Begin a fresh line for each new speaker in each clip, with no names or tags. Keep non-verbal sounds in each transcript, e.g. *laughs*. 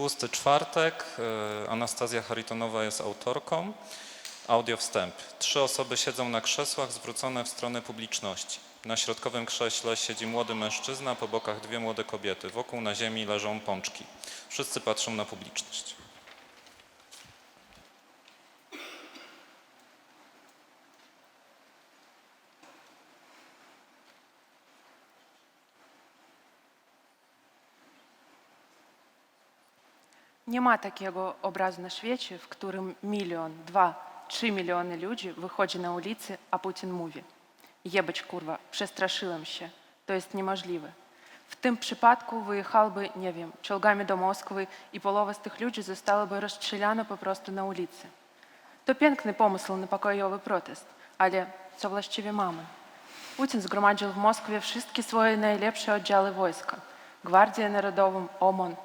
Tłusty czwartek. e, Anastazja Haritonowa jest autorką. Audio wstęp. Trzy osoby siedzą na krzesłach zwrócone w stronę publiczności. Na środkowym krześle siedzi młody mężczyzna, po bokach dwie młode kobiety. Wokół na ziemi leżą pączki. Wszyscy patrzą na publiczność.
Nie ma takiego obrazu na świecie, w którym milion, dwa, trzy miliony ludzi wychodzi na ulicy, a Putin mówi jebać kurwa, przestraszyłem się, to jest niemożliwe. W tym przypadku wyjechałby, nie wiem, czołgami do Moskwy i połowa z tych ludzi zostałaby rozstrzelana po prostu na ulicy. To piękny pomysł na pokojowy protest, ale co właściwie mamy? Putin zgromadził w Moskwie wszystkie swoje najlepsze oddziały wojska, Gwardię Narodową, OMON,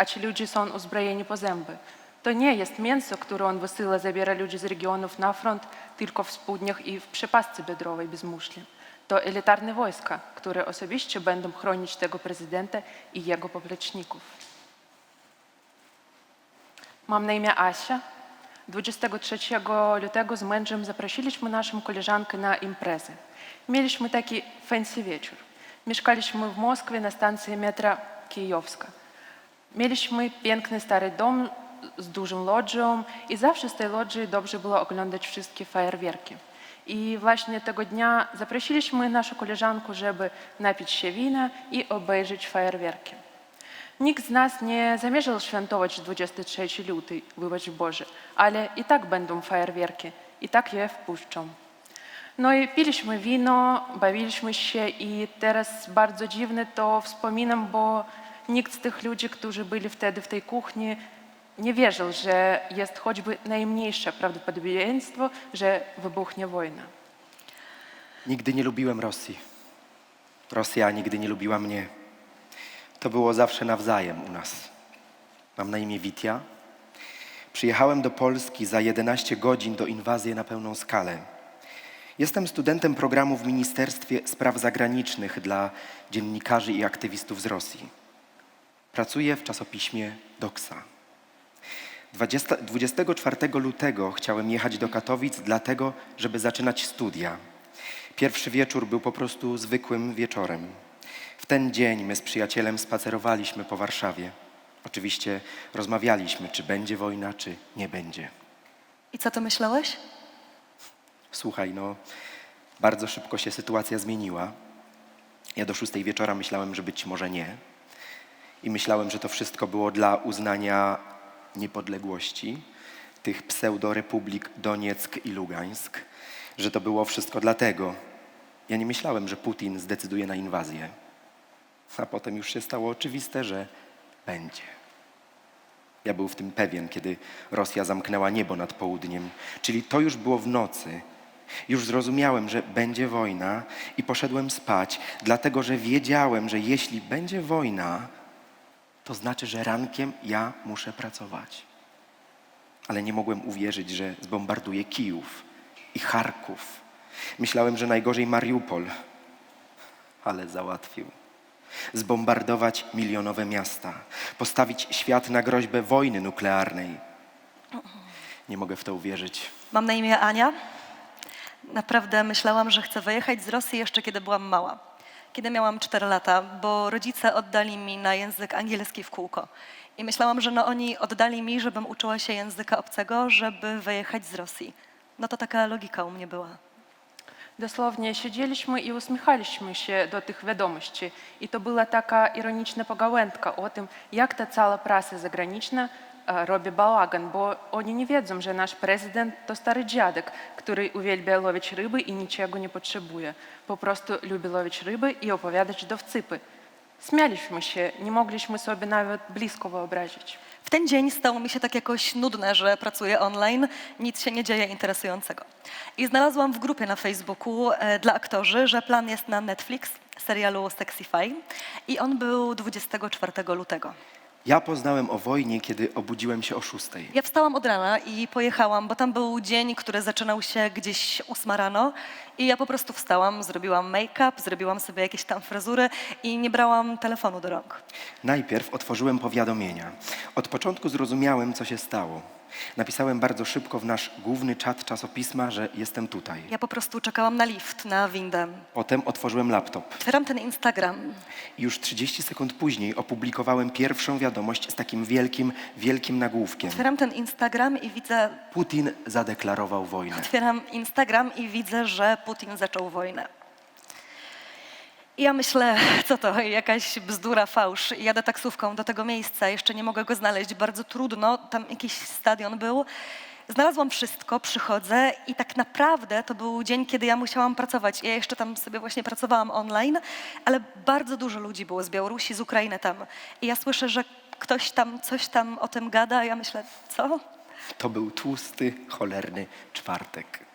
a ci ludzie są uzbrojeni po zęby. To nie jest mięso, które on wysyła, zabiera ludzi z regionów na front tylko w spódniach i w przepasce biodrowej bez muszli. To elitarne wojska, które osobiście będą chronić tego prezydenta i jego popleczników. Mam na imię Asia. 23 lutego z mężem zaprosiliśmy naszą koleżankę na imprezę. Mieliśmy taki fancy wieczór. Mieszkaliśmy w Moskwie na stacji metra Kijowska. Mieliśmy piękny stary dom z dużym lodżą i zawsze z tej lodży dobrze było oglądać wszystkie fajerwerki. I właśnie tego dnia zaprosiliśmy naszą koleżankę, żeby napić się wina i obejrzeć fajerwerki. Nikt z nas nie zamierzał świętować 23 luty, wybacz Boże, ale i tak będą fajerwerki, i tak je wpuszczą. No i piliśmy wino, bawiliśmy się i teraz bardzo dziwne to wspominam, bo nikt z tych ludzi, którzy byli wtedy w tej kuchni, nie wierzył, że jest choćby najmniejsze prawdopodobieństwo, że wybuchnie wojna.
Nigdy nie lubiłem Rosji. Rosja nigdy nie lubiła mnie. To było zawsze nawzajem u nas. Mam na imię Witja. Przyjechałem do Polski za 11 godzin do inwazji na pełną skalę. Jestem studentem programu w Ministerstwie Spraw Zagranicznych dla dziennikarzy i aktywistów z Rosji. Pracuję w czasopiśmie Doksa. 20, 24 lutego chciałem jechać do Katowic dlatego, żeby zaczynać studia. Pierwszy wieczór był po prostu zwykłym wieczorem. W ten dzień my z przyjacielem spacerowaliśmy po Warszawie. Oczywiście rozmawialiśmy, czy będzie wojna, czy nie będzie.
I co ty myślałeś?
Słuchaj, no, bardzo szybko się sytuacja zmieniła. Ja do szóstej wieczora myślałem, że być może nie. I myślałem, że to wszystko było dla uznania niepodległości tych pseudorepublik Donieck i Lugańsk, że to było wszystko dlatego. Ja nie myślałem, że Putin zdecyduje na inwazję. A potem już się stało oczywiste, że będzie. Ja był w tym pewien, kiedy Rosja zamknęła niebo nad południem, czyli to już było w nocy. Już zrozumiałem, że będzie wojna i poszedłem spać, dlatego że wiedziałem, że jeśli będzie wojna, to znaczy, że rankiem ja muszę pracować. Ale nie mogłem uwierzyć, że zbombarduje Kijów i Charków. Myślałem, że najgorzej Mariupol, ale załatwił. Zbombardować milionowe miasta, postawić świat na groźbę wojny nuklearnej. Nie mogę w to uwierzyć.
Mam na imię Ania. Naprawdę myślałam, że chcę wyjechać z Rosji jeszcze kiedy byłam mała. Kiedy miałam 4 lata, bo rodzice oddali mi na język angielski w kółko. I myślałam, że no oni oddali mi, żebym uczyła się języka obcego, żeby wyjechać z Rosji. No to taka logika u mnie była.
Dosłownie siedzieliśmy i uśmiechaliśmy się do tych wiadomości. I to była taka ironiczna pogawędka o tym, jak ta cała prasa zagraniczna robi bałagan, bo oni nie wiedzą, że nasz prezydent to stary dziadek, który uwielbia łowić ryby i niczego nie potrzebuje. Po prostu lubi łowić ryby i opowiadać dowcipy. Śmialiśmy się, nie mogliśmy sobie nawet blisko wyobrazić.
W ten dzień stało mi się tak jakoś nudne, że pracuję online, nic się nie dzieje interesującego. I znalazłam w grupie na Facebooku e, dla aktorzy, że plan jest na Netflix serialu Sexify i on był 24 lutego.
Ja poznałem o wojnie, kiedy obudziłem się o szóstej.
Ja wstałam od rana i pojechałam, bo tam był dzień, który zaczynał się gdzieś ósma rano i ja po prostu wstałam, zrobiłam make-up, zrobiłam sobie jakieś tam fryzury i nie brałam telefonu do rąk.
Najpierw otworzyłem powiadomienia. Od początku zrozumiałem, co się stało. Napisałem bardzo szybko w nasz główny czat czasopisma, że jestem tutaj.
Ja po prostu czekałam na lift, na windę.
Potem otworzyłem laptop.
Otwieram ten Instagram.
I już 30 sekund później opublikowałem pierwszą wiadomość z takim wielkim, wielkim nagłówkiem.
Otwieram ten Instagram i widzę,
Putin zadeklarował wojnę.
otwieram Instagram i widzę, że Putin zaczął wojnę. I ja myślę, co to, jakaś bzdura, fałsz. Jadę taksówką do tego miejsca, jeszcze nie mogę go znaleźć, bardzo trudno, tam jakiś stadion był. Znalazłam wszystko, przychodzę i tak naprawdę to był dzień, kiedy ja musiałam pracować. Ja jeszcze tam sobie właśnie pracowałam online, ale bardzo dużo ludzi było z Białorusi, z Ukrainy tam. I ja słyszę, że ktoś tam coś tam o tym gada, a ja myślę, co?
To był tłusty, cholerny czwartek.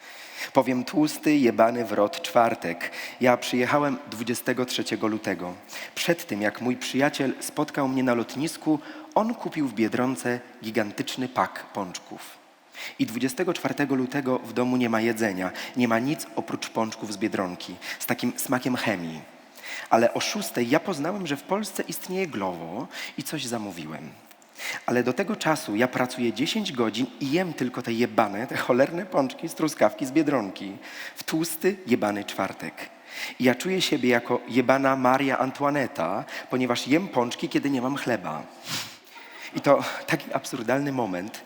Powiem tłusty, jebany wrot czwartek. Ja przyjechałem 23 lutego. Przed tym, jak mój przyjaciel spotkał mnie na lotnisku, on kupił w Biedronce gigantyczny pak pączków. I 24 lutego w domu nie ma jedzenia, nie ma nic oprócz pączków z Biedronki, z takim smakiem chemii. Ale o szóstej ja poznałem, że w Polsce istnieje Glovo i coś zamówiłem. Ale do tego czasu ja pracuję 10 godzin i jem tylko te jebane, te cholerne pączki z truskawki z Biedronki. W tłusty, jebany czwartek. I ja czuję siebie jako jebana Maria Antoinetta, ponieważ jem pączki, kiedy nie mam chleba. I to taki absurdalny moment.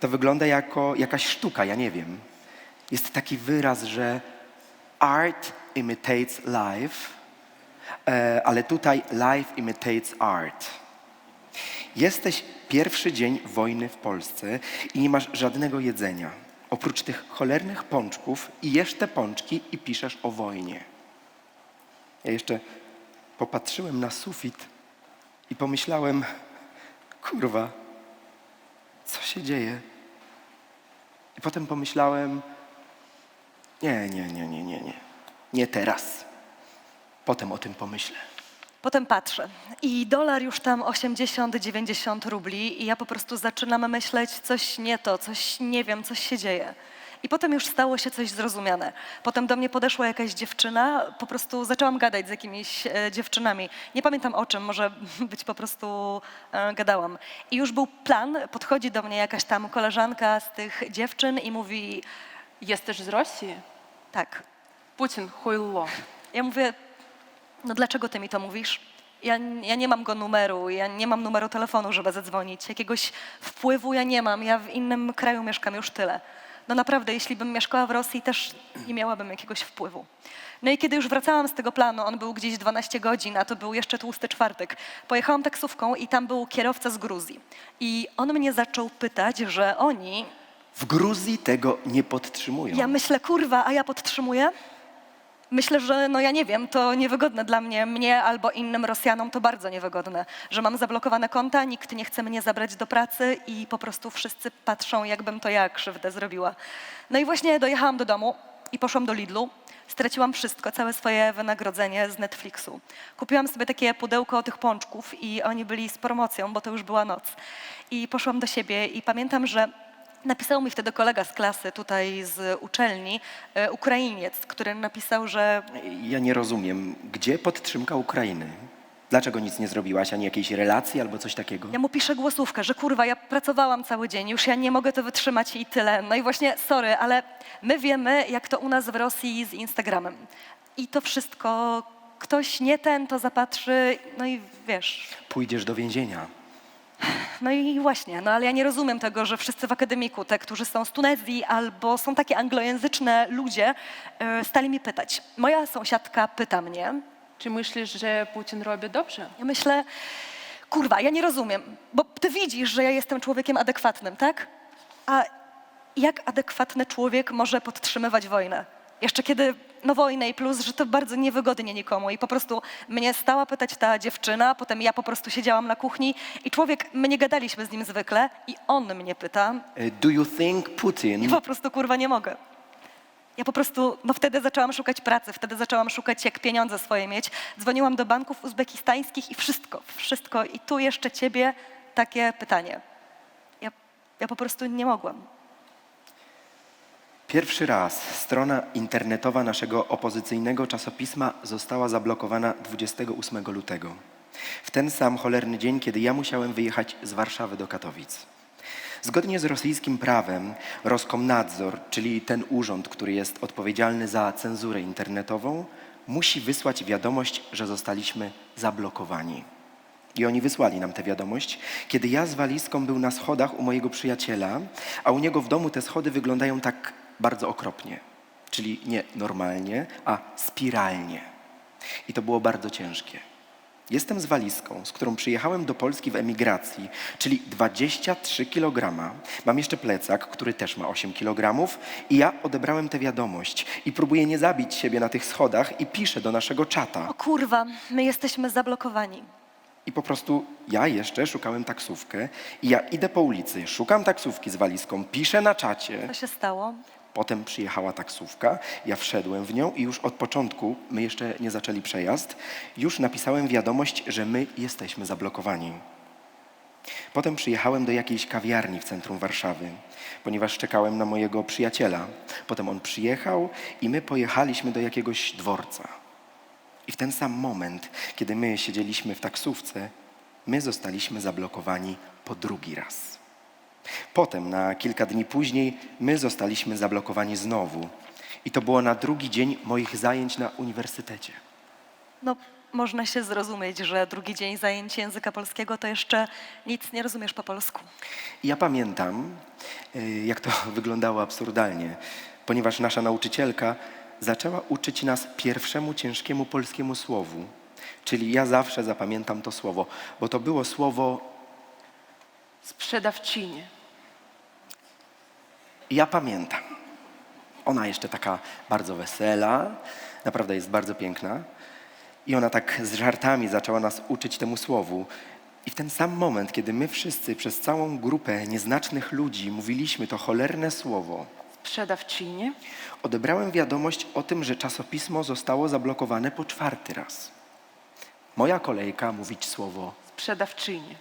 To wygląda jako jakaś sztuka, ja nie wiem. Jest taki wyraz, że art imitates life, e, ale tutaj life imitates art. Jesteś pierwszy dzień wojny w Polsce i nie masz żadnego jedzenia. Oprócz tych cholernych pączków i jesz te pączki i piszesz o wojnie. Ja jeszcze popatrzyłem na sufit i pomyślałem, kurwa, co się dzieje? I potem pomyślałem, nie, nie, nie, nie, nie, nie. Nie teraz. Potem o tym pomyślę.
Potem patrzę i dolar już tam 80-90 rubli i ja po prostu zaczynam myśleć coś nie to, coś nie wiem, coś się dzieje. I potem już stało się coś zrozumiane. Potem do mnie podeszła jakaś dziewczyna, po prostu zaczęłam gadać z jakimiś e, dziewczynami. Nie pamiętam o czym, może *laughs* być po prostu e, gadałam. I już był plan, podchodzi do mnie jakaś tam koleżanka z tych dziewczyn i mówi...
Jesteś z Rosji?
Tak.
Putin, chujlo.
Ja mówię, no dlaczego ty mi to mówisz? Ja, ja nie mam go numeru, ja nie mam numeru telefonu, żeby zadzwonić. Jakiegoś wpływu ja nie mam, ja w innym kraju mieszkam już tyle. No naprawdę, jeśli bym mieszkała w Rosji, też nie miałabym jakiegoś wpływu. No i kiedy już wracałam z tego planu, on był gdzieś 12 godzin, a to był jeszcze tłusty czwartek, pojechałam taksówką i tam był kierowca z Gruzji. I on mnie zaczął pytać, że oni
W Gruzji tego nie podtrzymują.
ja myślę, kurwa, a ja podtrzymuję? Myślę, że no ja nie wiem, to niewygodne dla mnie, mnie albo innym Rosjanom to bardzo niewygodne, że mam zablokowane konta, nikt nie chce mnie zabrać do pracy i po prostu wszyscy patrzą, jakbym to ja krzywdę zrobiła. No i właśnie dojechałam do domu i poszłam do Lidlu. Straciłam wszystko, całe swoje wynagrodzenie z Netflixu. Kupiłam sobie takie pudełko tych pączków i oni byli z promocją, bo to już była noc. I poszłam do siebie i pamiętam, że Napisał mi wtedy kolega z klasy tutaj z uczelni, e, Ukrainiec, który napisał, że
Ja nie rozumiem, gdzie podtrzymka Ukrainy? Dlaczego nic nie zrobiłaś, ani jakiejś relacji albo coś takiego?
ja mu piszę głosówkę, że kurwa, ja pracowałam cały dzień, już ja nie mogę to wytrzymać i tyle. No i właśnie, sorry, ale my wiemy, jak to u nas w Rosji z Instagramem. I to wszystko, ktoś nie ten to zapatrzy, no i wiesz,
Pójdziesz do więzienia.
No i właśnie, no ale ja nie rozumiem tego, że wszyscy w akademiku, te, którzy są z Tunezji albo są takie anglojęzyczne ludzie, e, stali mi pytać. Moja sąsiadka pyta mnie,
Czy myślisz, że Putin robi dobrze?
ja myślę, kurwa, ja nie rozumiem, bo ty widzisz, że ja jestem człowiekiem adekwatnym, tak? A jak adekwatny człowiek może podtrzymywać wojnę? Jeszcze kiedy, no wojnę i plus, że to bardzo niewygodnie nikomu i po prostu mnie stała pytać ta dziewczyna, potem ja po prostu siedziałam na kuchni i człowiek, my nie gadaliśmy z nim zwykle i on mnie pyta
E, Do you think Putin...
i po prostu kurwa nie mogę. Ja po prostu, no wtedy zaczęłam szukać pracy, wtedy zaczęłam szukać, jak pieniądze swoje mieć. Dzwoniłam do banków uzbekistańskich i wszystko, wszystko. I tu jeszcze ciebie takie pytanie. Ja, ja po prostu nie mogłam.
Pierwszy raz strona internetowa naszego opozycyjnego czasopisma została zablokowana 28 lutego. W ten sam cholerny dzień, kiedy ja musiałem wyjechać z Warszawy do Katowic. Zgodnie z rosyjskim prawem Roskomnadzor, czyli ten urząd, który jest odpowiedzialny za cenzurę internetową, musi wysłać wiadomość, że zostaliśmy zablokowani. I oni wysłali nam tę wiadomość, kiedy ja z walizką był na schodach u mojego przyjaciela, a u niego w domu te schody wyglądają tak bardzo okropnie. Czyli nie normalnie, a spiralnie. I to było bardzo ciężkie. Jestem z walizką, z którą przyjechałem do Polski w emigracji, czyli 23 kg. Mam jeszcze plecak, który też ma 8 kg i ja odebrałem tę wiadomość i próbuję nie zabić siebie na tych schodach i piszę do naszego czata.
O kurwa, my jesteśmy zablokowani.
I po prostu ja jeszcze szukałem taksówkę i ja idę po ulicy, szukam taksówki z walizką, piszę na czacie.
Co się stało?
Potem przyjechała taksówka, ja wszedłem w nią i już od początku, my jeszcze nie zaczęli przejazd, już napisałem wiadomość, że my jesteśmy zablokowani. Potem przyjechałem do jakiejś kawiarni w centrum Warszawy, ponieważ czekałem na mojego przyjaciela. Potem on przyjechał i my pojechaliśmy do jakiegoś dworca. I w ten sam moment, kiedy my siedzieliśmy w taksówce, my zostaliśmy zablokowani po drugi raz. Potem, na kilka dni później, my zostaliśmy zablokowani znowu. I to było na drugi dzień moich zajęć na uniwersytecie.
No, można się zrozumieć, że drugi dzień zajęć języka polskiego to jeszcze nic nie rozumiesz po polsku.
Ja pamiętam, y, jak to *laughs* wyglądało absurdalnie, ponieważ nasza nauczycielka zaczęła uczyć nas pierwszemu ciężkiemu polskiemu słowu. Czyli ja zawsze zapamiętam to słowo, bo to było słowo,
Sprzedawczyni.
i ja pamiętam. Ona jeszcze taka bardzo wesela, naprawdę jest bardzo piękna. I ona tak z żartami zaczęła nas uczyć temu słowu. I w ten sam moment, kiedy my wszyscy przez całą grupę nieznacznych ludzi mówiliśmy to cholerne słowo,
Sprzedawczyni.
odebrałem wiadomość o tym, że czasopismo zostało zablokowane po czwarty raz. Moja kolejka mówić słowo.
Sprzedawczyni.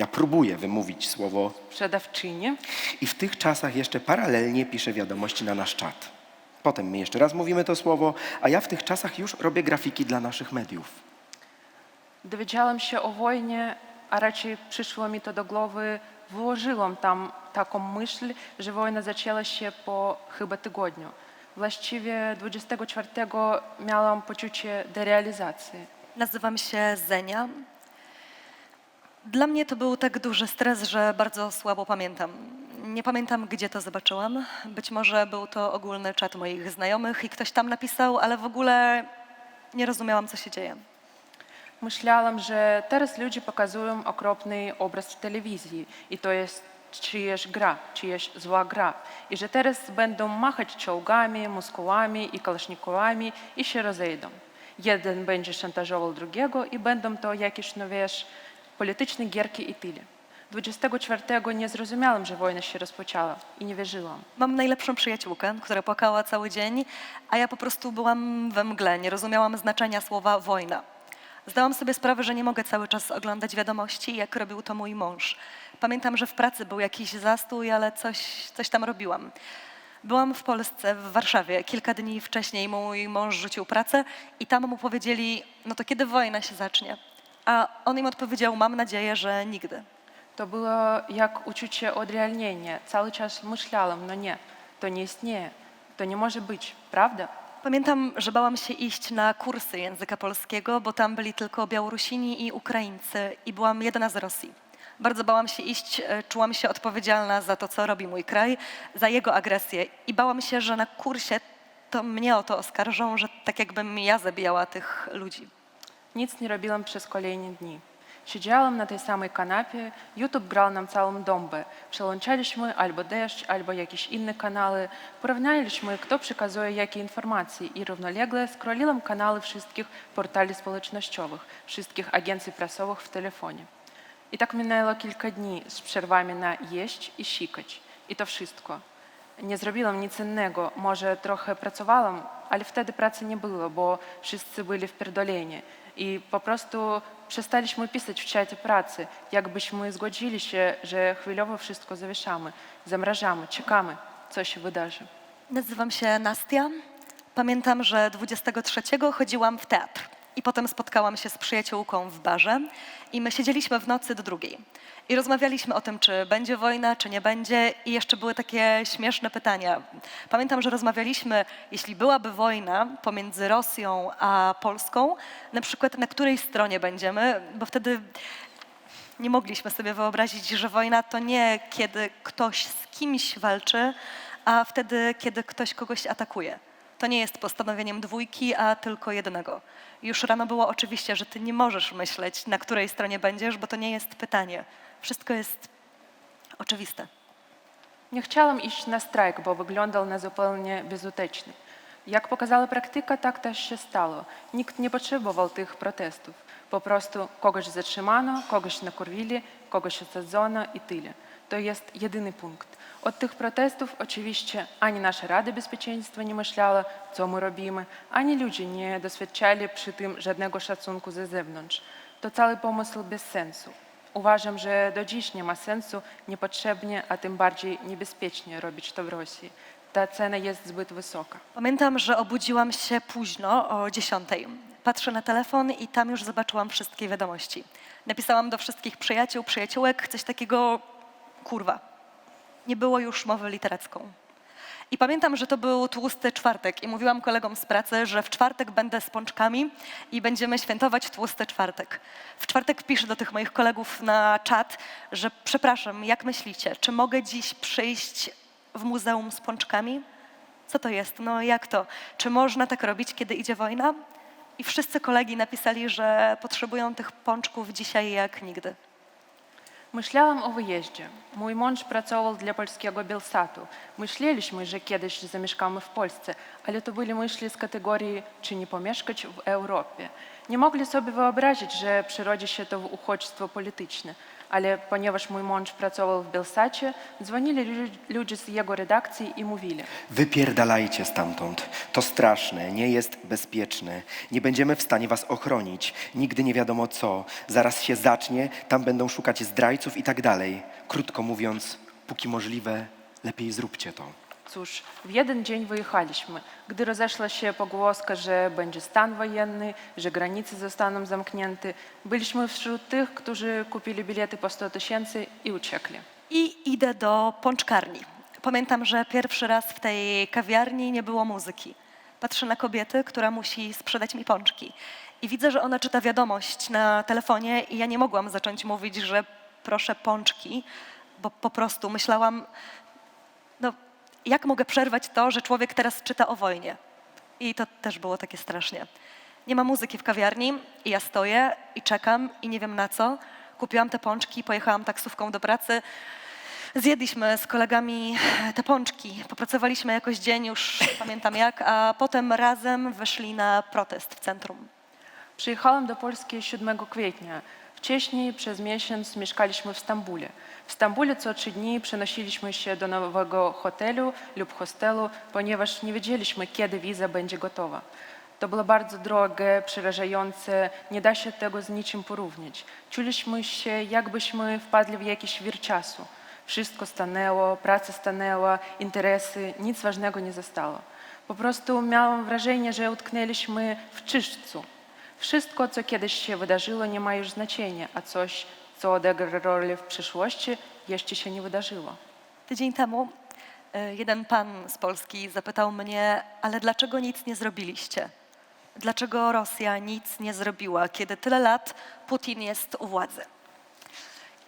Ja próbuję wymówić słowo
Sprzedawczyni.
i w tych czasach jeszcze paralelnie piszę wiadomości na nasz czat. Potem my jeszcze raz mówimy to słowo, a ja w tych czasach już robię grafiki dla naszych mediów.
Dowiedziałam się o wojnie, a raczej przyszło mi to do głowy, włożyłam tam taką myśl, że wojna zaczęła się po chyba tygodniu. Właściwie 24 miałam poczucie derealizacji.
Nazywam się Zenia. Dla mnie to był tak duży stres, że bardzo słabo pamiętam. Nie pamiętam, gdzie to zobaczyłam. Być może był to ogólny czat moich znajomych i ktoś tam napisał, ale w ogóle nie rozumiałam, co się dzieje.
Myślałam, że teraz ludzie pokazują okropny obraz w telewizji i to jest czyjaś gra, czyjaś zła gra. I że teraz będą machać czołgami, muskułami i kałasznikowami i się rozejdą. Jeden będzie szantażował drugiego i będą to jakieś, no wiesz, polityczne gierki i tyle. 24 nie zrozumiałam, że wojna się rozpoczęła i nie wierzyłam.
Mam najlepszą przyjaciółkę, która płakała cały dzień, a ja po prostu byłam we mgle, nie rozumiałam znaczenia słowa wojna. Zdałam sobie sprawę, że nie mogę cały czas oglądać wiadomości, jak robił to mój mąż. Pamiętam, że w pracy był jakiś zastój, ale coś, coś tam robiłam. Byłam w Polsce, w Warszawie. Kilka dni wcześniej mój mąż rzucił pracę i tam mu powiedzieli, no to kiedy wojna się zacznie? A on im odpowiedział, mam nadzieję, że nigdy.
To było jak uczucie odrealnienia. Cały czas myślałam, no nie, to nie istnieje, to nie może być, prawda?
Pamiętam, że bałam się iść na kursy języka polskiego, bo tam byli tylko Białorusini i Ukraińcy i byłam jedyna z Rosji. Bardzo bałam się iść, e, czułam się odpowiedzialna za to, co robi mój kraj, za jego agresję i bałam się, że na kursie to mnie o to oskarżą, że tak jakbym ja zabijała tych ludzi.
Nic nie robiłam przez kolejne dni. Siedziałam na tej samej kanapie, YouTube grał nam całą dombę. Przełączaliśmy albo deszcz, albo jakieś inne kanały. Porównaliśmy, kto przekazuje jakie informacje i równolegle scrolliłam kanały wszystkich portali społecznościowych, wszystkich agencji prasowych w telefonie. I tak minęło kilka dni z przerwami na jeść i sikać. I to wszystko. Nie zrobiłam nic innego. Może trochę pracowałam, ale wtedy pracy nie było, bo wszyscy byli wpierdoleni. I po prostu przestaliśmy pisać w czacie pracy, jakbyśmy zgodzili się, że chwilowo wszystko zawieszamy, zamrażamy, czekamy, co się wydarzy.
Nazywam się Nastia. Pamiętam, że 23 chodziłam w teatr i potem spotkałam się z przyjaciółką w barze i my siedzieliśmy w nocy do drugiej. I rozmawialiśmy o tym, czy będzie wojna, czy nie będzie i jeszcze były takie śmieszne pytania. Pamiętam, że rozmawialiśmy, jeśli byłaby wojna pomiędzy Rosją a Polską, na przykład na której stronie będziemy, bo wtedy nie mogliśmy sobie wyobrazić, że wojna to nie kiedy ktoś z kimś walczy, a wtedy, kiedy ktoś kogoś atakuje. To nie jest postanowieniem dwójki, a tylko jednego. Już rano było oczywiście, że ty nie możesz myśleć, na której stronie będziesz, bo to nie jest pytanie. Wszystko jest oczywiste.
Nie chciałam iść na strajk, bo wyglądał na zupełnie bezuteczny. Jak pokazała praktyka, tak też się stało. Nikt nie potrzebował tych protestów. Po prostu kogoś zatrzymano, kogoś nakurwili, kogoś osadzono i tyle. To jest jedyny punkt. Od tych protestów oczywiście ani nasza Rada Bezpieczeństwa nie myślała, co my robimy, ani ludzie nie doświadczali przy tym żadnego szacunku ze zewnątrz. To cały pomysł bez sensu. Uważam, że do dziś nie ma sensu niepotrzebnie, a tym bardziej niebezpiecznie robić to w Rosji. Ta cena jest zbyt wysoka.
Pamiętam, że obudziłam się późno, o 10. Patrzę na telefon i tam już zobaczyłam wszystkie wiadomości. Napisałam do wszystkich przyjaciół, przyjaciółek coś takiego, kurwa. Nie było już mowy literacką. I pamiętam, że to był tłusty czwartek i mówiłam kolegom z pracy, że w czwartek będę z pączkami i będziemy świętować tłusty czwartek. W czwartek piszę do tych moich kolegów na czat, że przepraszam, jak myślicie, czy mogę dziś przyjść w muzeum z pączkami? Co to jest? No jak to? Czy można tak robić, kiedy idzie wojna? I wszyscy kolegi napisali, że potrzebują tych pączków dzisiaj jak nigdy.
Myślałam o wyjeździe. Mój mąż pracował dla polskiego Belsatu. Myśleliśmy, że kiedyś zamieszkamy w Polsce, ale to byli myśli z kategorii, czy nie pomieszkać w Europie. Nie mogli sobie wyobrazić, że przyrodzi się to w uchodźstwo polityczne. Ale ponieważ mój mąż pracował w Belsacie, dzwonili lu- ludzie z jego redakcji i mówili –
Wypierdalajcie stamtąd. To straszne, nie jest bezpieczne. Nie będziemy w stanie was ochronić. Nigdy nie wiadomo co. Zaraz się zacznie, tam będą szukać zdrajców i tak dalej. Krótko mówiąc, póki możliwe, lepiej zróbcie to.
Cóż, w jeden dzień wyjechaliśmy. Gdy rozeszła się pogłoska, że będzie stan wojenny, że granice zostaną zamknięte, byliśmy wśród tych, którzy kupili bilety po 100 tysięcy i uciekli.
I idę do pączkarni. Pamiętam, że pierwszy raz w tej kawiarni nie było muzyki. Patrzę na kobietę, która musi sprzedać mi pączki. I widzę, że ona czyta wiadomość na telefonie i ja nie mogłam zacząć mówić, że proszę pączki, bo po prostu myślałam, jak mogę przerwać to, że człowiek teraz czyta o wojnie? I to też było takie strasznie. Nie ma muzyki w kawiarni i ja stoję i czekam i nie wiem na co. Kupiłam te pączki, pojechałam taksówką do pracy. Zjedliśmy z kolegami te pączki. Popracowaliśmy jakoś dzień, już nie *laughs* pamiętam jak, a potem razem wyszli na protest w centrum.
Przyjechałam do Polski 7 kwietnia. Wcześniej przez miesiąc mieszkaliśmy w Stambule. W Stambule co trzy dni przenosiliśmy się do nowego hotelu lub hostelu, ponieważ nie wiedzieliśmy, kiedy wiza będzie gotowa. To było bardzo drogie, przerażające, nie da się tego z niczym porównać. Czuliśmy się, jakbyśmy wpadli w jakiś wir czasu. Wszystko stanęło, praca stanęła, interesy, nic ważnego nie zostało. Po prostu miałam wrażenie, że utknęliśmy w czyszczcu. Wszystko, co kiedyś się wydarzyło, nie ma już znaczenia, a coś, co odegra rolę w przyszłości, jeszcze się nie wydarzyło.
Tydzień temu e, jeden pan z Polski zapytał mnie, ale dlaczego nic nie zrobiliście? Dlaczego Rosja nic nie zrobiła, kiedy tyle lat Putin jest u władzy?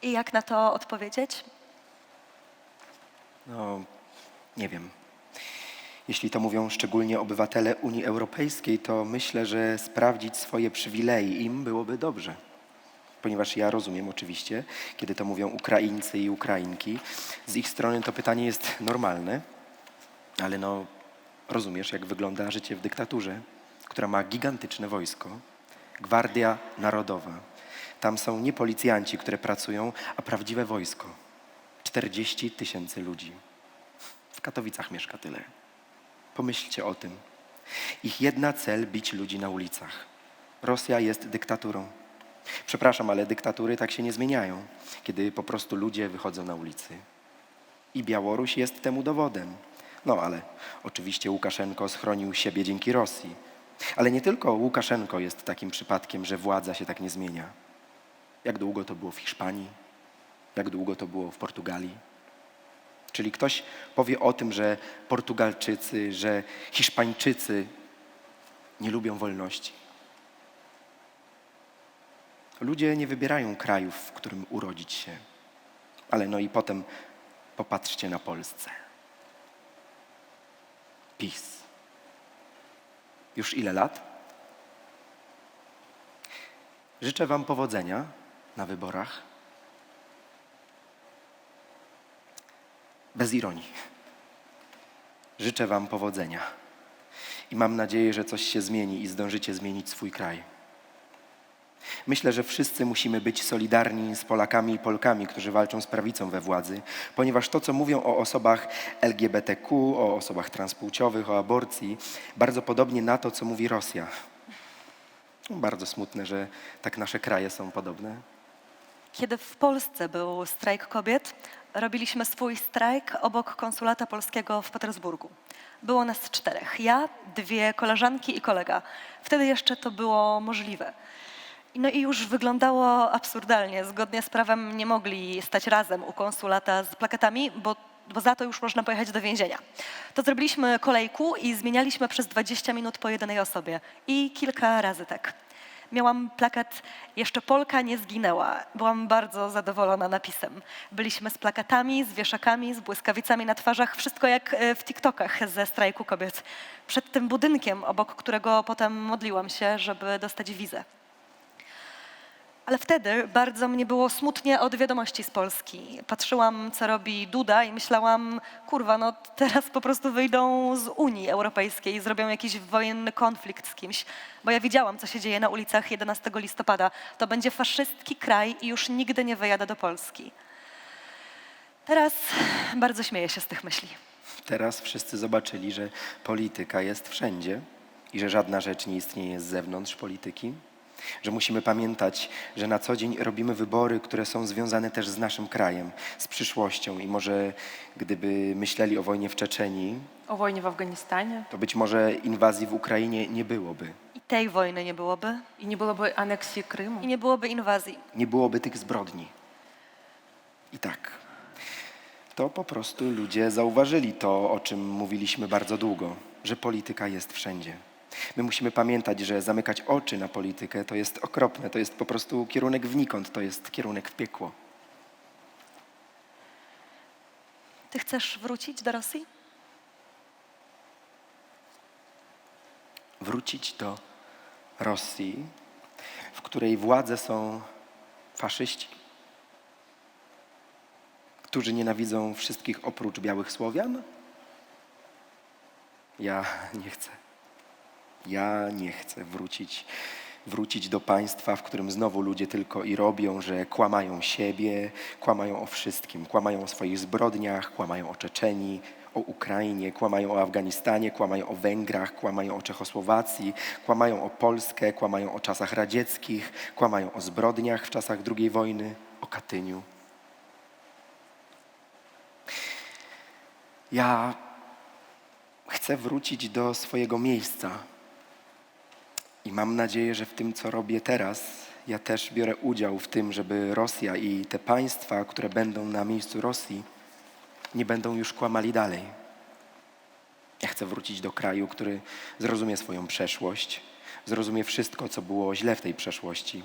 I jak na to odpowiedzieć?
No, nie wiem. Jeśli to mówią szczególnie obywatele Unii Europejskiej, to myślę, że sprawdzić swoje przywileje im byłoby dobrze. Ponieważ ja rozumiem oczywiście, kiedy to mówią Ukraińcy i Ukrainki, z ich strony to pytanie jest normalne, ale no, rozumiesz, jak wygląda życie w dyktaturze, która ma gigantyczne wojsko, Gwardia Narodowa. Tam są nie policjanci, które pracują, a prawdziwe wojsko. 40 tysięcy ludzi. W Katowicach mieszka tyle. Pomyślcie o tym. Ich jedna cel bić ludzi na ulicach. Rosja jest dyktaturą. Przepraszam, ale dyktatury tak się nie zmieniają, kiedy po prostu ludzie wychodzą na ulicy. I Białoruś jest temu dowodem. No ale oczywiście Łukaszenko schronił siebie dzięki Rosji. Ale nie tylko Łukaszenko jest takim przypadkiem, że władza się tak nie zmienia. Jak długo to było w Hiszpanii? Jak długo to było w Portugalii? Czyli ktoś powie o tym, że Portugalczycy, że Hiszpańczycy nie lubią wolności. Ludzie nie wybierają krajów, w którym urodzić się. Ale no i potem popatrzcie na Polsce. PiS. Już ile lat? Życzę Wam powodzenia na wyborach. Bez ironii. Życzę Wam powodzenia. I mam nadzieję, że coś się zmieni i zdążycie zmienić swój kraj. Myślę, że wszyscy musimy być solidarni z Polakami i Polkami, którzy walczą z prawicą we władzy, ponieważ to, co mówią o osobach LGBTQ, o osobach transpłciowych, o aborcji, bardzo podobnie na to, co mówi Rosja. Bardzo smutne, że tak nasze kraje są podobne.
Kiedy w Polsce był strajk kobiet, robiliśmy swój strajk obok konsulata polskiego w Petersburgu. Było nas czterech. Ja, dwie koleżanki i kolega. Wtedy jeszcze to było możliwe. No i już wyglądało absurdalnie. Zgodnie z prawem nie mogli stać razem u konsulata z plakatami, bo, bo za to już można pojechać do więzienia. To zrobiliśmy kolejku i zmienialiśmy przez 20 minut po jednej osobie. I kilka razy tak. Miałam plakat Jeszcze Polka nie zginęła. Byłam bardzo zadowolona napisem. Byliśmy z plakatami, z wieszakami, z błyskawicami na twarzach, wszystko jak e, w TikTokach ze strajku kobiet. Przed tym budynkiem, obok którego potem modliłam się, żeby dostać wizę. Ale wtedy bardzo mnie było smutnie od wiadomości z Polski. Patrzyłam, co robi Duda i myślałam, kurwa, no teraz po prostu wyjdą z Unii Europejskiej i zrobią jakiś wojenny konflikt z kimś. Bo ja widziałam, co się dzieje na ulicach 11 listopada. To będzie faszystki kraj i już nigdy nie wyjadę do Polski. Teraz bardzo śmieję się z tych myśli.
Teraz wszyscy zobaczyli, że polityka jest wszędzie i że żadna rzecz nie istnieje z zewnątrz polityki, że musimy pamiętać, że na co dzień robimy wybory, które są związane też z naszym krajem, z przyszłością. I może gdyby myśleli o wojnie w Czeczeniu,
o wojnie w Afganistanie
to być może inwazji w Ukrainie nie byłoby.
i tej wojny nie byłoby
i nie byłoby aneksji Krymu.
i nie byłoby inwazji.
nie byłoby tych zbrodni. I tak. To po prostu ludzie zauważyli to, o czym mówiliśmy bardzo długo, że polityka jest wszędzie. My musimy pamiętać, że zamykać oczy na politykę to jest okropne, to jest po prostu kierunek wnikąd, to jest kierunek w piekło.
Ty chcesz wrócić do Rosji?
Wrócić do Rosji, w której władze są faszyści, którzy nienawidzą wszystkich oprócz białych Słowian? Ja nie chcę. Ja nie chcę wrócić, wrócić do państwa, w którym znowu ludzie tylko i robią, że kłamają siebie, kłamają o wszystkim, kłamają o swoich zbrodniach, kłamają o Czeczenii, o Ukrainie, kłamają o Afganistanie, kłamają o Węgrach, kłamają o Czechosłowacji, kłamają o Polskę, kłamają o czasach radzieckich, kłamają o zbrodniach w czasach II wojny, o Katyniu. Ja chcę wrócić do swojego miejsca. I mam nadzieję, że w tym, co robię teraz, ja też biorę udział w tym, żeby Rosja i te państwa, które będą na miejscu Rosji, nie będą już kłamali dalej. Ja chcę wrócić do kraju, który zrozumie swoją przeszłość, zrozumie wszystko, co było źle w tej przeszłości,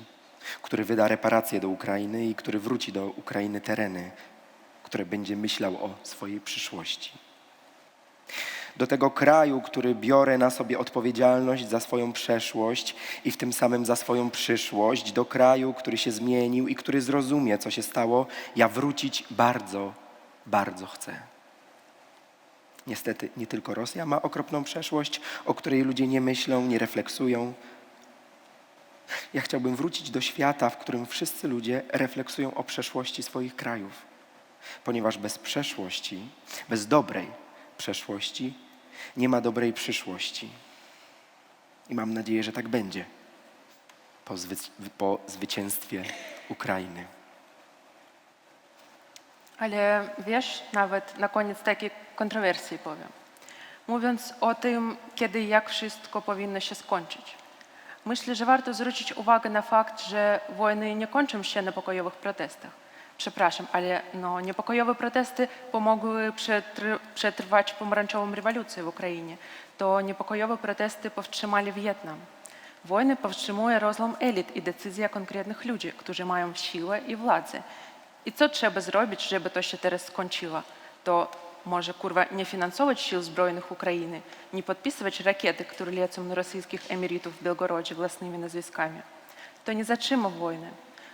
który wyda reparacje do Ukrainy i który wróci do Ukrainy tereny, które będzie myślał o swojej przyszłości do tego kraju, który biorę na sobie odpowiedzialność za swoją przeszłość i w tym samym za swoją przyszłość, do kraju, który się zmienił i który zrozumie, co się stało, ja wrócić bardzo, bardzo chcę. Niestety nie tylko Rosja ma okropną przeszłość, o której ludzie nie myślą, nie refleksują. Ja chciałbym wrócić do świata, w którym wszyscy ludzie refleksują o przeszłości swoich krajów, ponieważ bez przeszłości, bez dobrej, przeszłości, nie ma dobrej przyszłości. I mam nadzieję, że tak będzie po, zwy- po zwycięstwie Ukrainy.
Ale wiesz, nawet na koniec takiej kontrowersji powiem. Mówiąc o tym, kiedy i jak wszystko powinno się skończyć. Myślę, że warto zwrócić uwagę na fakt, że wojny nie kończą się na pokojowych protestach. Przepraszam, ale no, niepokojowe protesty pomogły przetr przetrwać pomarańczową rewolucję w Ukrainie. To niepokojowe protesty powstrzymali Wietnam. Wojny powstrzymuje rozłam elit i decyzja konkretnych ludzi, którzy mają siłę i władzę. I co trzeba zrobić, żeby to się teraz skończyło? To może, kurwa, nie finansować sił zbrojnych Ukrainy, nie podpisywać rakiety, które lecą na rosyjskich emerytów w Białgorodzie własnymi nazwiskami. To nie zatrzyma wojny.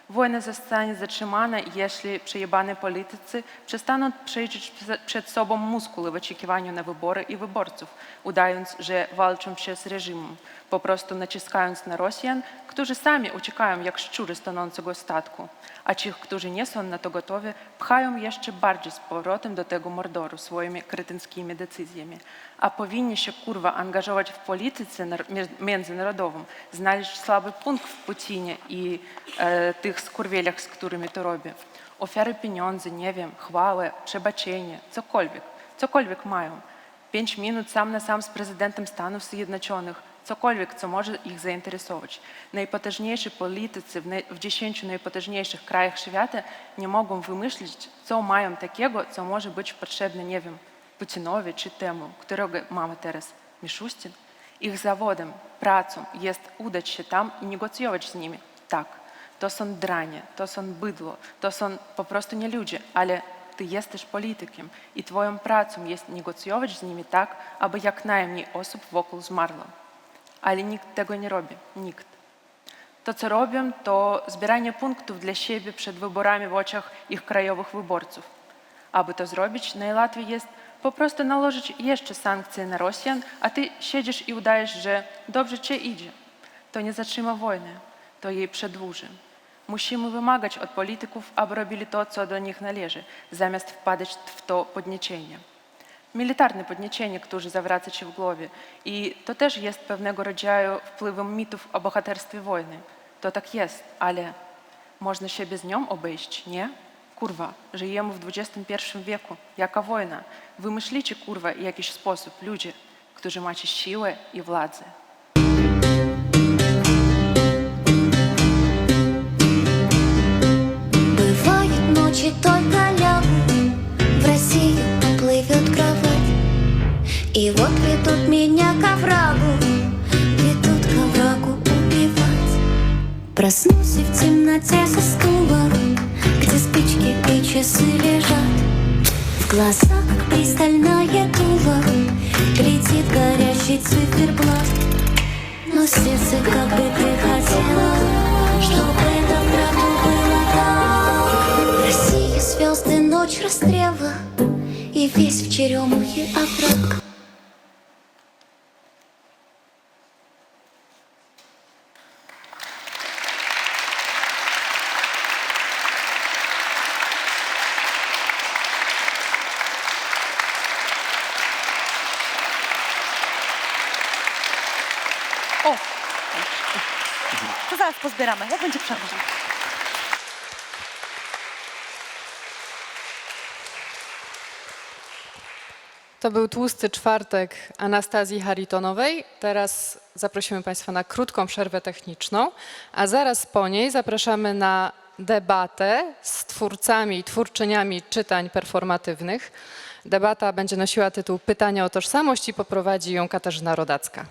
Wojna zostanie zatrzymana, jeśli przejebane politycy przestaną przejrzeć przed sobą muskuły w oczekiwaniu na wybory i wyborców, udając, że walczą się z reżimem, po prostu naciskając na Rosjan, którzy sami uciekają jak szczury z statku, a tych, którzy nie są na to gotowi, pchają jeszcze bardziej z powrotem do tego mordoru swoimi kretyńskimi decyzjami. Angażować w polityce nar- między- międzynarodową, znaleźć słaby punkt w Putinie i e, tych skurwielach, z którymi to robi. Ofiary pieniądze, nie wiem, chwałę, przebaczenie, cokolwiek, cokolwiek mają. Pięć minut sam na sam z prezydentem Stanów Zjednoczonych, cokolwiek, co może ich zainteresować. Najpotężniejsi politycy w, naj, w 10 najpotężniejszych krajach świata nie mogą wymyślić, co mają takiego, co może być potrzebne, nie wiem, Temu, którego mamy teraz, Miszustin. Ich zawodem, pracą jest udać się tam i negocjować z nimi. Tak, to są dranie, to są bydło, to są po prostu nie ludzie, ale ty jesteś politykiem i twoją pracą jest negocjować z nimi tak, aby jak najmniej osób wokół zmarło. Ale nikt tego nie robi, nikt. To, co robią, to zbieranie punktów dla siebie przed wyborami w oczach ich krajowych wyborców. Aby to zrobić, najłatwiej jest po prostu nałożyć jeszcze sankcje na Rosjan, a ty siedzisz i udajesz, że dobrze ci idzie. To nie zatrzyma wojny, to jej przedłuży. Musimy wymagać od polityków, aby robili to, co do nich należy, zamiast wpadać w to podniecenie. Militarne podniecenie, które zawraca ci w głowie. I to też jest pewnego rodzaju wpływem mitów o bohaterstwie wojny. To tak jest, ale można się bez nią obejść, nie? Kurwa, żyjemy w XXI wieku. Jaka wojna? Wymyślicie, kurwa, jakiś sposób, ludzie, którzy macie siłę i władzę.
Бывают ночи только лягу В Россию плывет кровать И вот ведут меня к оврагу Ведут к оврагу убивать Проснусь и в темноте со спички и часы лежат В глазах пристальное дуло Глядит горящий циферблат но сердце, как бы ты чтобы это правда было так. В России звезды ночь расстрела И весь в черемухе овраг.
Pozbieramy, jak będzie.
To był tłusty czwartek Anastazji Haritonowej. Teraz zaprosimy Państwa na krótką przerwę techniczną, a zaraz po niej zapraszamy na debatę z twórcami i twórczyniami czytań performatywnych. Debata będzie nosiła tytuł Pytania o tożsamość i poprowadzi ją Katarzyna Rodacka.